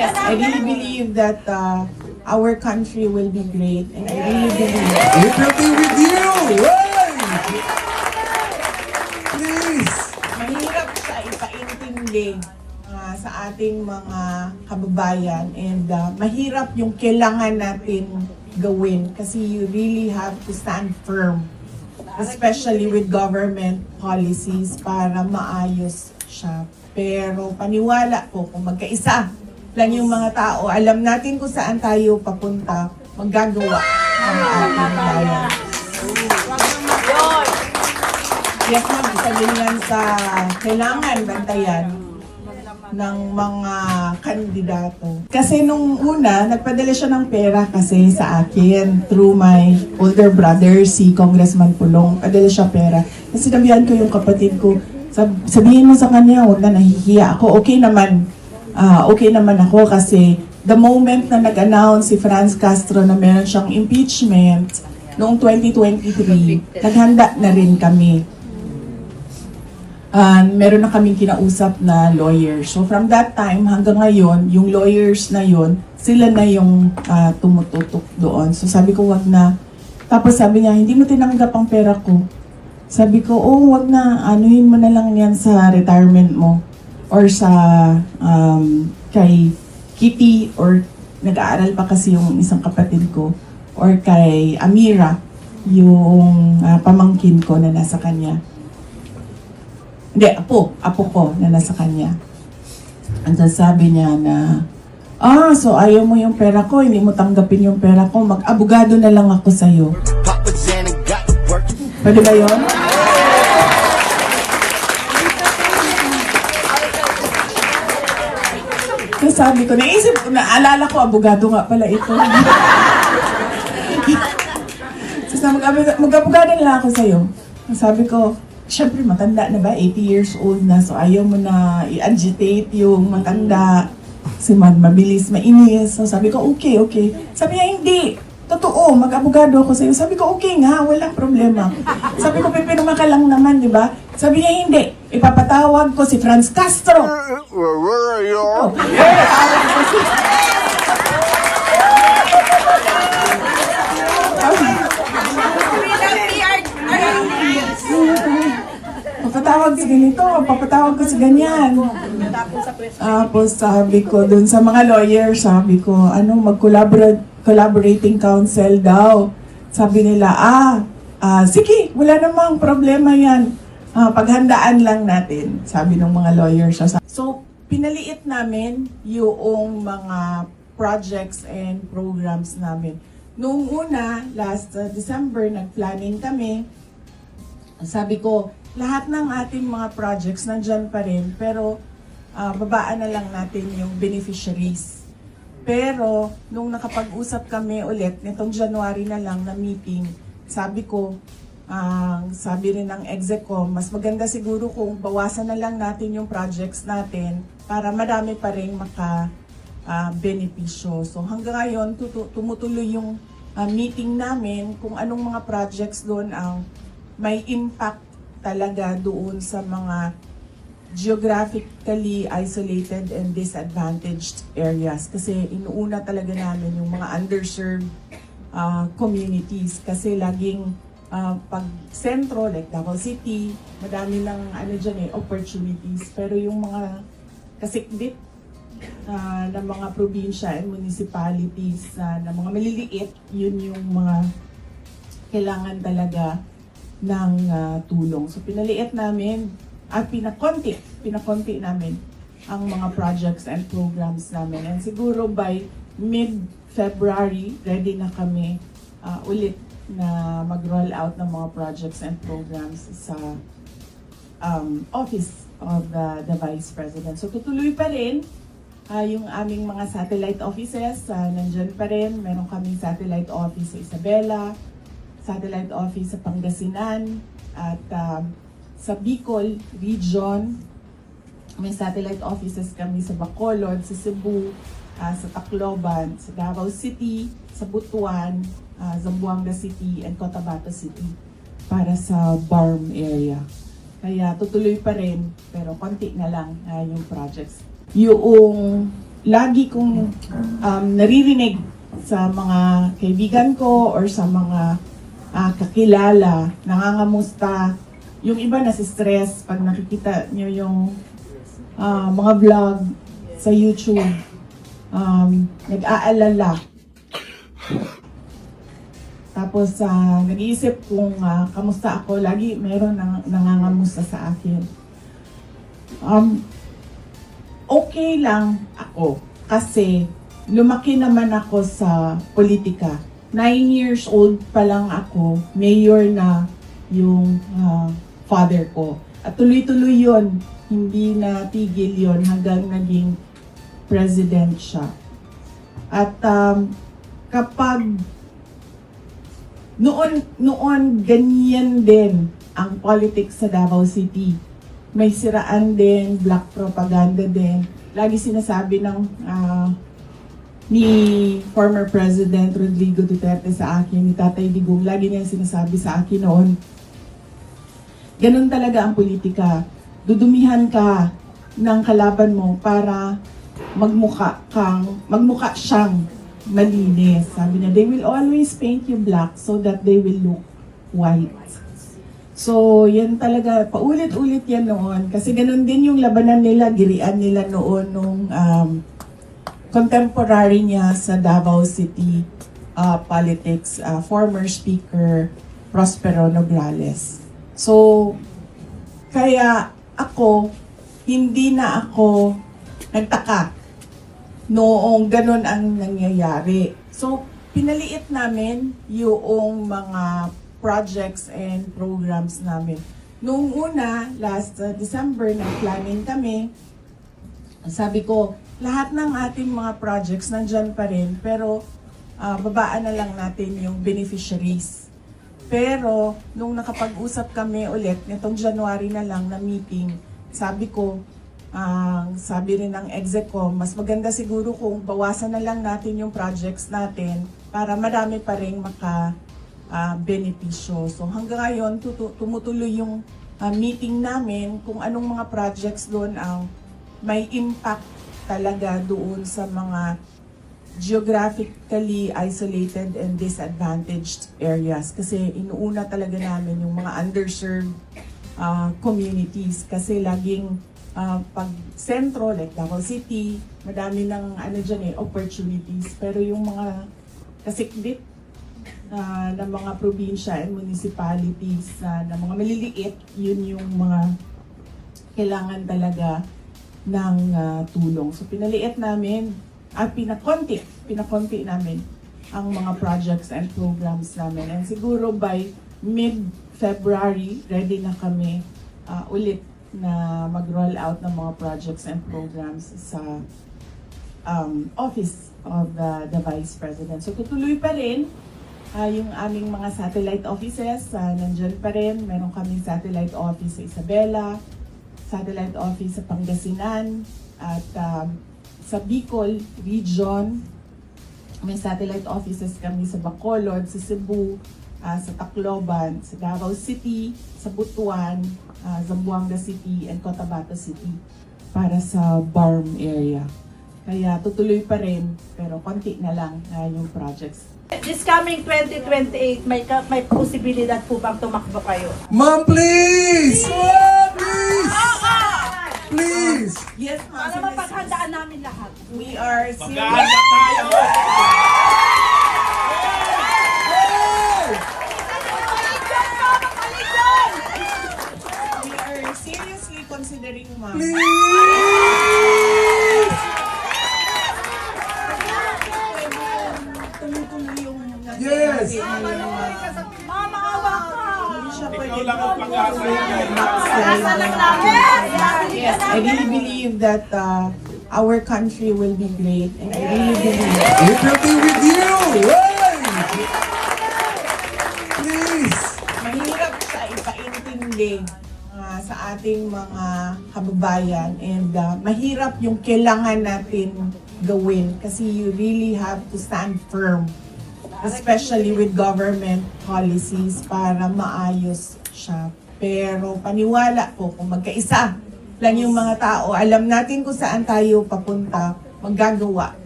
Yes, I really believe that uh, our country will be great. And I really believe April be with you! Hey! Please! mahirap siya ipaintindi uh, sa ating mga kababayan and uh, mahirap yung kailangan natin gawin kasi you really have to stand firm especially with government policies para maayos siya. Pero paniwala po kung magkaisa lang yung mga tao, alam natin kung saan tayo papunta, maggagawa ang ating bayan. Yes, ma'am. Isa din yan sa kailangan bantayan ng mga kandidato. Kasi nung una, nagpadala siya ng pera kasi sa akin through my older brother, si Congressman Pulong. Padala siya pera. Kasi sinabihan ko yung kapatid ko, sab sabihin mo sa kanya, huwag na nahihiya ako. Okay naman. Ah, okay naman ako kasi the moment na nag-announce si Franz Castro na meron siyang impeachment noong 2023, naghanda na rin kami uh, meron na kaming kinausap na lawyer. So from that time hanggang ngayon, yung lawyers na yon sila na yung uh, tumututok doon. So sabi ko, wag na. Tapos sabi niya, hindi mo tinanggap ang pera ko. Sabi ko, oh, wag na. Anuhin mo na lang yan sa retirement mo. Or sa um, kay Kitty or nag-aaral pa kasi yung isang kapatid ko. Or kay Amira, yung uh, pamangkin ko na nasa kanya. Hindi, apo. Apo ko na nasa kanya. Ang sabi niya na, ah, so ayaw mo yung pera ko, hindi mo tanggapin yung pera ko, mag-abogado na lang ako sa'yo. Pwede ba yun? Sabi ko, naisip ko, naalala ko, abogado nga pala ito. sabi ko, mag-abogado na lang ako sa'yo. Sabi ko, syempre matanda na ba? 80 years old na. So ayaw mo na i-agitate yung matanda. Si man, mabilis, mainis. So sabi ko, okay, okay. Sabi niya, hindi. Totoo, mag-abogado ako sa'yo. Sabi ko, okay nga, walang problema. Sabi ko, pipinuma ka lang naman, di ba? Sabi niya, hindi. Ipapatawag ko si Franz Castro. Where are you? Oh, si... Papatawag si ganito, papatawag ko si ganyan. Tapos sabi ko dun sa mga lawyer, sabi ko, ano, mag-collaborate, collaborating counsel daw. Sabi nila, ah, ah sige, wala namang problema yan. Ah, paghandaan lang natin, sabi ng mga lawyers. So, pinaliit namin yung mga projects and programs namin. Noong una, last uh, December, nag-planning kami. Sabi ko, lahat ng ating mga projects nandyan pa rin, pero ah, babaan na lang natin yung beneficiaries. Pero, nung nakapag-usap kami ulit, nitong January na lang na meeting, sabi ko, ang sabi rin ng execo, mas maganda siguro kung bawasan na lang natin yung projects natin para marami pa rin maka ah, benepisyo. So hanggang ngayon, tumutuloy yung ah, meeting namin kung anong mga projects doon ang may impact talaga doon sa mga geographically isolated and disadvantaged areas. Kasi inuuna talaga namin yung mga underserved uh, communities. Kasi laging uh, pag sentro, like Davao City, madami ng ano dyan eh, opportunities. Pero yung mga kasikbit uh, ng mga probinsya and municipalities uh, na mga maliliit, yun yung mga kailangan talaga ng uh, tulong. So pinaliit namin at pinakonti, pinakonti namin ang mga projects and programs namin. And siguro by mid-February, ready na kami uh, ulit na mag-roll out ng mga projects and programs sa um, office of the, the Vice President. So tutuloy pa rin ah, yung aming mga satellite offices. Uh, nandyan pa rin. Meron kaming satellite office sa Isabela, satellite office sa Pangasinan, at um, sa Bicol Region. May satellite offices kami sa Bacolod, sa Cebu, ah, sa Tacloban, sa Davao City, sa Butuan, ah, Zamboanga City, and Cotabato City para sa BARM area. Kaya tutuloy pa rin, pero konti na lang ah, yung projects. Yung lagi kong um, naririnig sa mga kaibigan ko or sa mga ah, kakilala, nangangamusta. Yung iba na stress pag nakikita nyo yung ah, mga vlog sa YouTube. Um, nag-aalala. Tapos ah, nag-iisip kung ah, kamusta ako. Lagi meron nang, nangangamusta sa akin. Um, okay lang ako kasi lumaki naman ako sa politika. Nine years old pa lang ako, mayor na yung ah, father ko. At tuloy-tuloy yon hindi na tigil yon hanggang naging president siya. At um, kapag noon, noon ganyan din ang politics sa Davao City may siraan din, black propaganda din. Lagi sinasabi ng ah, ni former President Rodrigo Duterte sa akin, ni Tatay Digong, lagi niya sinasabi sa akin noon, ganun talaga ang politika. Dudumihan ka ng kalaban mo para magmuka kang, magmuka siyang malinis. Sabi niya, they will always paint you black so that they will look white. So, yan talaga, paulit-ulit yan noon. Kasi ganun din yung labanan nila, girian nila noon nung um, contemporary niya sa Davao City uh, politics, uh, former Speaker Prospero Nograles. So, kaya ako, hindi na ako nagtaka noong ganun ang nangyayari. So, pinaliit namin yung mga projects and programs namin. Noong una, last uh, December, nag-planning kami. Sabi ko, lahat ng ating mga projects nandyan pa rin, pero ah, babaan na lang natin yung beneficiaries. Pero, nung nakapag-usap kami ulit, nitong January na lang na meeting, sabi ko, ang sabi rin ng execo, mas maganda siguro kung bawasan na lang natin yung projects natin para marami pa rin maka ah, benepisyo. So hanggang ngayon, tumutuloy yung ah, meeting namin kung anong mga projects doon ang may impact talaga doon sa mga geographically isolated and disadvantaged areas. Kasi inuuna talaga namin yung mga underserved ah, communities kasi laging ah, pag sentro like Davao City, madami ng ano dyan eh, opportunities. Pero yung mga kasikbit ah, ng mga probinsya and municipalities ah, na mga maliliit, yun yung mga kailangan talaga ng ah, tulong. So pinaliit namin, at pinakonti, pinakonti namin ang mga projects and programs namin. And siguro by mid-February, ready na kami ah, ulit na mag-roll out ng mga projects and programs sa um, office of the, the Vice President. So tutuloy pa rin ah, yung aming mga satellite offices, uh, nandyan pa rin. Meron kaming satellite office sa Isabela, satellite office sa Pangasinan, at um, sa Bicol region, may satellite offices kami sa Bacolod, sa Cebu, ah, sa Tacloban, sa Davao City, sa Butuan, ah, Zamboanga City, and Cotabato City para sa BARM area. Kaya tutuloy pa rin, pero konti na lang ah, yung projects. This coming 2028, may ka- may posibilidad po bang tumakbo kayo? Ma'am, please! Ma'am, please! Please! Yes, ma'am. Para mapaghandaan namin lahat. We are serious. We are seriously considering, ma'am. Please! Tumutuloy yung nasa Yes. Mama, awa ka! Hindi siya pwede Asa lang namin! Yes, I really believe that uh, our country will be great. And I really believe It will be with you! Please! mahirap siya ipaintindi uh, sa ating mga kababayan and uh, mahirap yung kailangan natin gawin kasi you really have to stand firm especially with government policies para maayos siya. Pero paniwala ko kung magkaisa lang yung mga tao, alam natin kung saan tayo papunta, maggagawa